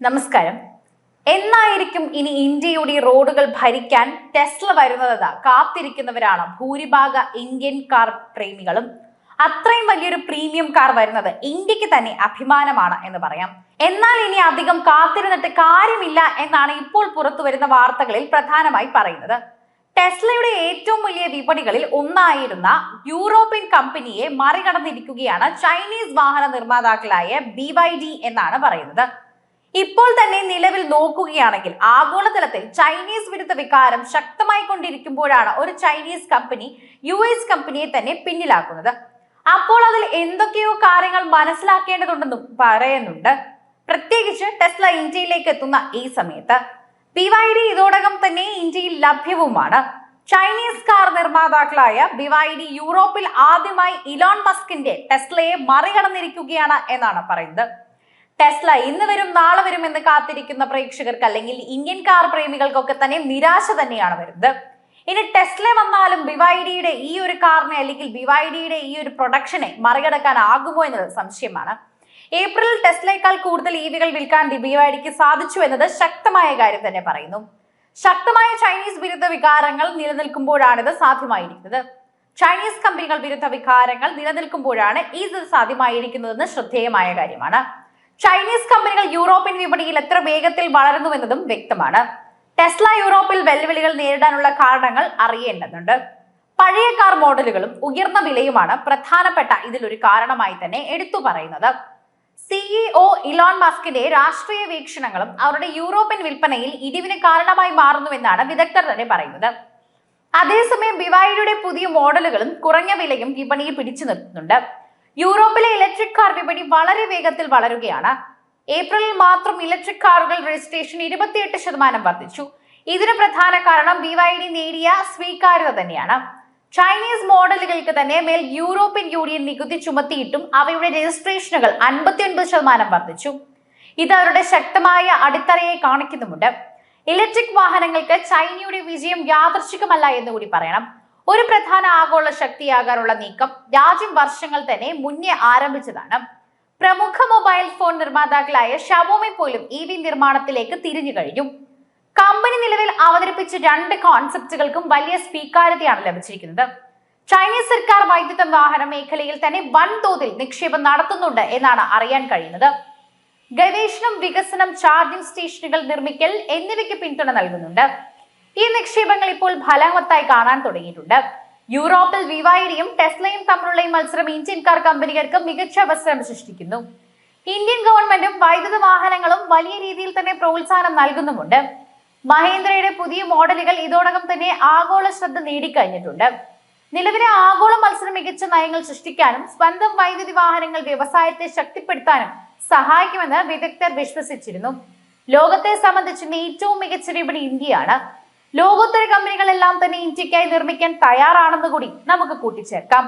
നമസ്കാരം. എന്നായിരിക്കും ഇനി ഇന്ത്യയുടെ റോഡുകൾ ഭരിക്കാൻ ടെസ്ല വരുന്നത് കാത്തിരിക്കുന്നവരാണ് ഭൂരിഭാഗ ഇന്ത്യൻ കാർ പ്രേമികളും. അത്രയും വലിയൊരു പ്രീമിയം കാർ വരുന്നത് ഇന്ത്യയ്ക്ക് തന്നെ അഭിമാനമാണ് എന്ന് പറയാം. എന്നാൽ ഇനി അധികം കാത്തിരുന്നിട്ട് കാര്യമില്ല എന്നാണ് ഇപ്പോൾ പുറത്തു വരുന്ന വാർത്തകളിൽ പ്രധാനമായി പറയുന്നത്. ടെസ്ലയുടെ ഏറ്റവും വലിയ വിപണികളിൽ ഒന്നായിരുന്ന യൂറോപ്യൻ കമ്പനിയെ മറികടന്നിരിക്കുകയാണ് ചൈനീസ് വാഹന നിർമ്മാതാക്കളായ ബി എന്നാണ് പറയുന്നത്. ഇപ്പോൾ തന്നെ നിലവിൽ നോക്കുകയാണെങ്കിൽ ആഗോളതലത്തിൽ ചൈനീസ് വിരുദ്ധ വികാരം ശക്തമായി കൊണ്ടിരിക്കുമ്പോഴാണ് ഒരു ചൈനീസ് കമ്പനി യു എസ് കമ്പനിയെ തന്നെ പിന്നിലാക്കുന്നത്. അപ്പോൾ അതിൽ എന്തൊക്കെയോ കാര്യങ്ങൾ മനസ്സിലാക്കേണ്ടതുണ്ടെന്നും പറയുന്നുണ്ട്. പ്രത്യേകിച്ച് ടെസ്ല ഇന്ത്യയിലേക്ക് എത്തുന്ന ഈ സമയത്ത്. ബി വൈ ഡി ഇതോടകം തന്നെ ഇന്ത്യയിൽ ലഭ്യവുമാണ്. ചൈനീസ് കാർ നിർമ്മാതാക്കളായ ബി വൈ ഡി യൂറോപ്പിൽ ആദ്യമായി ഇലോൺ മസ്കിന്റെ ടെസ്ലയെ മറികടന്നിരിക്കുകയാണ് എന്നാണ് പറയുന്നത്. ടെസ്ല ഇന്ന് വരും നാളെ വരും എന്ന് കാത്തിരിക്കുന്ന പ്രേക്ഷകർക്ക് അല്ലെങ്കിൽ ഇന്ത്യൻ കാർ പ്രേമികൾക്കൊക്കെ തന്നെ നിരാശ തന്നെയാണ് വരുന്നത്. ഇനി ടെസ്ല വന്നാലും ബിവൈഡിയുടെ ഈ ഒരു കാറിനെ അല്ലെങ്കിൽ ബിവൈഡിയുടെ ഈ ഒരു പ്രൊഡക്ഷനെ മറികടക്കാൻ ആകുമോ എന്നത് സംശയമാണ്. ഏപ്രിലിൽ ടെസ്ലയേക്കാൾ കൂടുതൽ ഇവികൾ വിൽക്കാൻ ബിവൈഡിക്ക് സാധിച്ചു എന്നത് ശക്തമായ കാര്യം തന്നെ പറയുന്നു. ശക്തമായ ചൈനീസ് വിരുദ്ധ വികാരങ്ങൾ നിലനിൽക്കുമ്പോഴാണ് ഇത് സാധ്യമായിരിക്കുന്നത്. ചൈനീസ് കമ്പനികൾ വിരുദ്ധ വികാരങ്ങൾ നിലനിൽക്കുമ്പോഴാണ് ഇത് സാധ്യമായിരിക്കുന്നതെന്ന് ശ്രദ്ധേയമായ കാര്യമാണ്. ചൈനീസ് കമ്പനികൾ യൂറോപ്യൻ വിപണിയിൽ എത്ര വേഗത്തിൽ വളരുന്നുവെന്നതും വ്യക്തമാണ്. ടെസ്ല യൂറോപ്പിൽ വെല്ലുവിളികൾ നേരിടാനുള്ള കാരണങ്ങൾ അറിയേണ്ടതുണ്ട്. പഴയ കാർ മോഡലുകളും ഉയർന്ന വിലയുമാണ് പ്രധാനപ്പെട്ട ഇതിലൊരു കാരണമായി തന്നെ എടുത്തു പറയുന്നത്. സിഇഒ ഇലോൺ മസ്കിന്റെ രാഷ്ട്രീയ വീക്ഷണങ്ങളും അവരുടെ യൂറോപ്യൻ വിൽപ്പനയിൽ ഇടിവിന് കാരണമായി മാറുന്നുവെന്നാണ് വിദഗ്ധർ തന്നെ പറയുന്നത്. അതേസമയം ബിവായിയുടെ പുതിയ മോഡലുകളും കുറഞ്ഞ വിലയും വിപണിയിൽ പിടിച്ചു നിർത്തുന്നുണ്ട്. യൂറോപ്പിലെ ഇലക്ട്രിക് കാർ വിപണി വളരെ വേഗത്തിൽ വളരുകയാണ്. ഏപ്രിലിൽ മാത്രം ഇലക്ട്രിക് കാറുകൾ രജിസ്ട്രേഷൻ ഇരുപത്തിയെട്ട് ശതമാനം വർദ്ധിച്ചു. ഇതിന് പ്രധാന കാരണം ബി വൈ ഡി നേടിയ സ്വീകാര്യത തന്നെയാണ്. ചൈനീസ് മോഡലുകൾക്ക് തന്നെ മേൽ യൂറോപ്യൻ യൂണിയൻ നികുതി ചുമത്തിയിട്ടും അവയുടെ രജിസ്ട്രേഷനുകൾ അൻപത്തിയൊൻപത് ശതമാനം വർദ്ധിച്ചു. ഇത് അവരുടെ ശക്തമായ അടിത്തറയെ കാണിക്കുന്നുമുണ്ട്. ഇലക്ട്രിക് വാഹനങ്ങൾക്ക് ചൈനയുടെ വിജയം യാദർശികമല്ല എന്ന് കൂടി പറയണം. ഒരു പ്രധാന ആഗോള ശക്തിയാകാനുള്ള നീക്കം രാജ്യം വർഷങ്ങൾ തന്നെ മുന്നേ ആരംഭിച്ചതാണ്. പ്രമുഖ മൊബൈൽ ഫോൺ നിർമ്മാതാക്കളായ ഷവോമി പോലും ഇ വി നിർമ്മാണത്തിലേക്ക് തിരിഞ്ഞു കഴിഞ്ഞു. കമ്പനി നിലവിൽ അവതരിപ്പിച്ച രണ്ട് കോൺസെപ്റ്റുകൾക്കും വലിയ സ്വീകാര്യതയാണ് ലഭിച്ചിരിക്കുന്നത്. ചൈനീസ് സർക്കാർ വൈദ്യുത വാഹന മേഖലയിൽ തന്നെ വൻതോതിൽ നിക്ഷേപം നടത്തുന്നുണ്ട് എന്നാണ് അറിയാൻ കഴിയുന്നത്. ഗവേഷണം വികസനം ചാർജിംഗ് സ്റ്റേഷനുകൾ നിർമ്മിക്കൽ എന്നിവയ്ക്ക് പിന്തുണ നൽകുന്നുണ്ട്. ഈ നിക്ഷേപങ്ങൾ ഇപ്പോൾ ഫലവത്തായി കാണാൻ തുടങ്ങിയിട്ടുണ്ട്. യൂറോപ്പിൽ വിവൈഡിയും ടെസ്ലയും തമ്മിലുള്ള ഈ മത്സരം ഇന്ത്യൻ കാർ കമ്പനികൾക്ക് മികച്ച അവസരം സൃഷ്ടിക്കുന്നു. ഇന്ത്യൻ ഗവൺമെന്റും വൈദ്യുത വാഹനങ്ങളും വലിയ രീതിയിൽ തന്നെ പ്രോത്സാഹനം നൽകുന്നുമുണ്ട്. മഹേന്ദ്രയുടെ പുതിയ മോഡലുകൾ ഇതോടകം തന്നെ ആഗോള ശ്രദ്ധ നേടിക്കഴിഞ്ഞിട്ടുണ്ട്. നിലവിലെ ആഗോള മത്സരം മികച്ച നയങ്ങൾ സൃഷ്ടിക്കാനും സ്വന്തം വൈദ്യുതി വാഹനങ്ങൾ വ്യവസായത്തെ ശക്തിപ്പെടുത്താനും സഹായിക്കുമെന്ന് വിദഗ്ധർ വിശ്വസിച്ചിരുന്നു. ലോകത്തെ സംബന്ധിച്ച് ഏറ്റവും മികച്ച വിപണി ഇന്ത്യയാണ്. ലോകോത്തര കമ്പനികളെല്ലാം തന്നെ ഇന്ത്യക്കായി നിർമ്മിക്കാൻ തയ്യാറാണെന്ന് കൂടി നമുക്ക് കൂട്ടിച്ചേർക്കാം.